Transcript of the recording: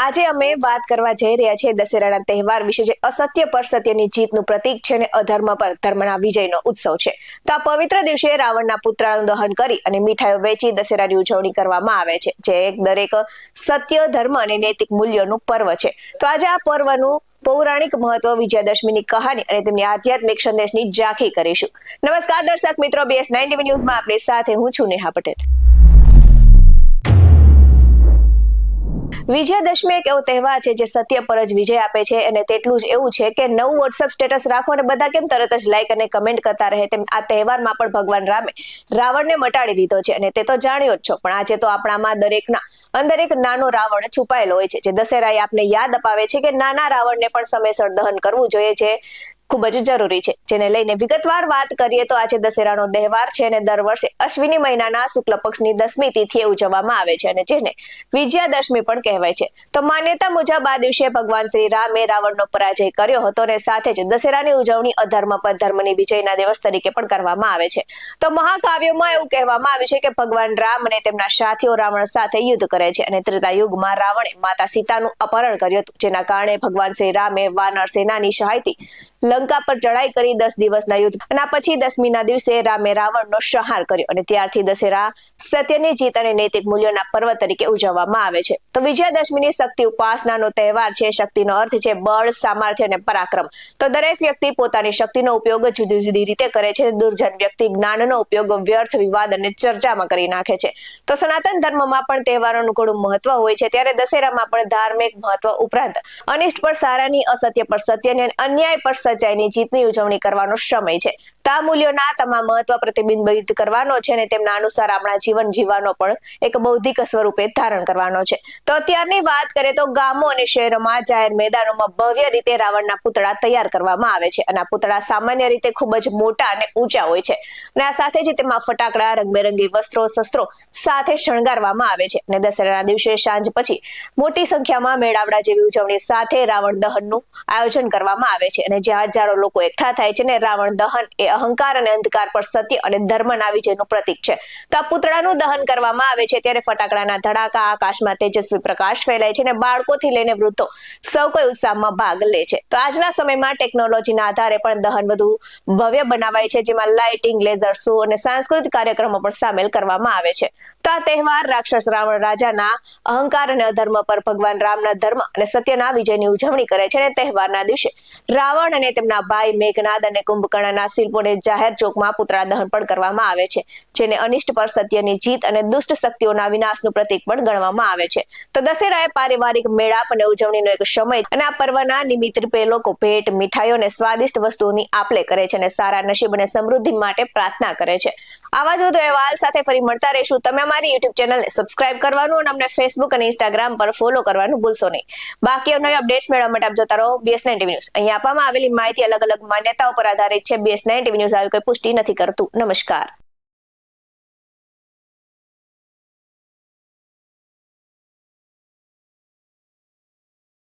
આજે અમે વાત કરવા જઈ રહ્યા છીએ દશેરાના તહેવાર વિશે જે અસત્ય પર સત્યની જીતનું પ્રતીક છે અને અધર્મ પર ધર્મના વિજયનો ઉત્સવ છે. તો આ પવિત્ર દિવસે રાવણના પુતળાનું દહન કરી અને મીઠાઈઓ વેચી દશેરાની ઉજવણી કરવામાં આવે છે, જે એક દરેક સત્ય, ધર્મ અને નૈતિક મૂલ્યોનું પર્વ છે. તો આજે આ પર્વનું પૌરાણિક મહત્વ વિજયાદશમીની કહાની અને તેમની આધ્યાત્મિક સંદેશની ઝાંખી કરીશું. નમસ્કાર દર્શક મિત્રો બીએસ નાઇન ટીવી ન્યૂઝમાં આપની સાથે હું છું નેહા પટેલ. વિજયાદશમી એક એવો તહેવાર છે જે સત્ય પર જ વિજય આપે છે અને તેટલું જ એવું છે કે નવું વોટ્સઅપ સ્ટેટસ રાખો અને બધા કેમ તરત જ લાઈક અને કમેન્ટ કરતા રહે તેમ આ તહેવારમાં પણ ભગવાન રામે રાવણને મટાડી દીધો છે અને તે તો જાણ્યો જ છો. પણ આજે તો આપણામાં દરેકના અંદર એક નાનો રાવણ છુપાયેલો હોય છે. જે દશેરાએ આપને યાદ અપાવે છે કે નાના રાવણને પણ સમયસર દહન કરવું જોઈએ છે. ખૂબ જ જરૂરી છે. જેને લઈને વિગતવાર વાત કરીએ તો આજે દશેરાનો તહેવાર છે અને દર વર્ષે અશ્વિની મહિનાના શુક્લ પક્ષની દસમી તિથિએ ઉજવવામાં આવે છે અને જેને વિજયાદશમી પણ કહેવાય છે. તો માન્યતા મુજબ આ દિવસે ભગવાન શ્રી રામે રાવણનો પરાજય કર્યો હતો અને સાથે જ દશેરાની ઉજવણી અધર્મ પર ધર્મની વિજયના દિવસ તરીકે પણ કરવામાં આવે છે. તો મહાકાવ્યોમાં એવું કહેવામાં આવ્યું છે કે ભગવાન રામ અને તેમના સાથીઓ રાવણ સાથે યુદ્ધ કરે છે અને ત્રેતા યુગમાં રાવણે માતા સીતાનું અપહરણ કર્યું હતું. જેના કારણે ભગવાન શ્રી રામે વાનર સેનાની સહાયથી લંકા પર ચડાઈ કરી દસ દિવસના યુદ્ધ. અને પછી દસમીના દિવસે રામે રાવણનો સંહાર કર્યો અને ત્યારથી દશેરા સત્યની જીત અને નૈતિક મૂલ્યોના પર્વ તરીકે ઉજવવામાં આવે છે. તો વિજયાદશમીની શક્તિ ઉપાસનાનો તહેવાર છે, શક્તિનો અર્થ છે બળ, સામર્થ્ય અને પરાક્રમ. તો દરેક વ્યક્તિ પોતાની શક્તિનો ઉપયોગ જુદી જુદી રીતે કરે છે. દુર્જન વ્યક્તિ જ્ઞાનનો ઉપયોગ વ્યર્થ વિવાદ અને ચર્ચામાં કરી નાખે છે. તો સનાતન ધર્મમાં પણ તહેવારોનું ઘણું મહત્વ હોય છે. ત્યારે દશેરામાં પણ ધાર્મિક મહત્વ ઉપરાંત અનિષ્ટ પર સારાની, અસત્ય પર સત્યની અને અન્યાય પર સચ્ચાઈની જીતની ઉજવણી કરવાનો સમય છે. તા મૂલ્યોના તમામ મહત્વ પ્રતિબિંબિત કરવાનો છે અને તેમના અનુસાર આપણા જીવન જીવવાનો પણ એક બૌદ્ધિક સ્વરૂપે ધારણ કરવાનો છે. તો અત્યારની વાત કરીએ તો ગામો અને શહેરોમાં જાહેર મેદાનોમાં ભવ્ય રીતે રાવણના પુતળા તૈયાર કરવામાં આવે છે અને આ પુતળા સામાન્ય રીતે ખૂબ જ મોટા અને ઊંચા હોય છે અને આ સાથે જ તેમાં ફટાકડા, રંગબેરંગી વસ્ત્રો, શસ્ત્રો સાથે શણગારવામાં આવે છે અને દશેરાના દિવસે સાંજ પછી મોટી સંખ્યામાં મેળાવડા જેવી ઉજવણી સાથે રાવણ દહનનું આયોજન કરવામાં આવે છે અને જ્યાં હજારો લોકો એકઠા થાય છે ને રાવણ દહન એ અહંકાર અને અંધકાર પર સત્ય અને ધર્મના વિજયનું પ્રતીક છે. તો આ પુતળાનું દહન કરવામાં આવે છે ત્યારે ફટાકડાના ધડાકા, આકાશમાં તેજસ્વી પ્રકાશ ફેલાય છે અને બાળકોથી લઈને વૃદ્ધો સૌ કોઈ ઉત્સાહમાં ભાગ લે છે. તો આજના સમયમાં ટેકનોલોજીના આધારે પણ દહન વધુ ભવ્ય બનાવાય છે, જેમાં લાઇટિંગ, લેઝર શો અને સાંસ્કૃતિક કાર્યક્રમો પણ સામેલ કરવામાં આવે છે. તો આ તહેવાર રાક્ષસ રાવણ રાજાના અહંકાર અને અધર્મ પર ભગવાન રામના ધર્મ અને સત્યના વિજયની ઉજવણી કરે છે અને તહેવારના દિવસે રાવણ અને તેમના ભાઈ મેઘનાદ અને કુંભકર્ણના શિલ્પોને અને જાહેર ચોકમાં પુતળા દહન પણ કરવામાં આવે છે, જેને અનિષ્ટ પર સત્યની જીત અને દુષ્ટ શક્તિઓના વિનાશનું પ્રતીક પણ ગણવામાં આવે છે. તો દશેરા એ પારિવારિક મેળાપ અને ઉજવણીનો એક સમય અને આ પર્વના નિમિત્ત રૂપે લોકો ભેટ, મીઠાઈઓ અને સ્વાદિષ્ટ વસ્તુઓની આપલે કરે છે અને સારા નસીબ અને સમૃદ્ધિ માટે પ્રાર્થના કરે છે. આવા જ વધુ અહેવાલ સાથે ફરી મળતા રહીશું. તમે અમારી યુટ્યુબ ચેનલને સબસ્ક્રાઇબ કરવાનું અને અમને ફેસબુક અને ઇન્સ્ટાગ્રામ પર ફોલો કરવાનું ભૂલશો નહીં. બાકી નવી અપડેટ્સ મેળવવા માટે આપ જોતા રહો બીએસ નાઇન્ટી ન્યૂઝ અહીં આપવામાં આવેલી માહિતી અલગ અલગ માન્યતાઓ પર આધારિત છે. બીએસ નાઇન ટીવી ન્યૂઝ આવી કોઈ પુષ્ટિ નથી કરતું. નમસ્કાર.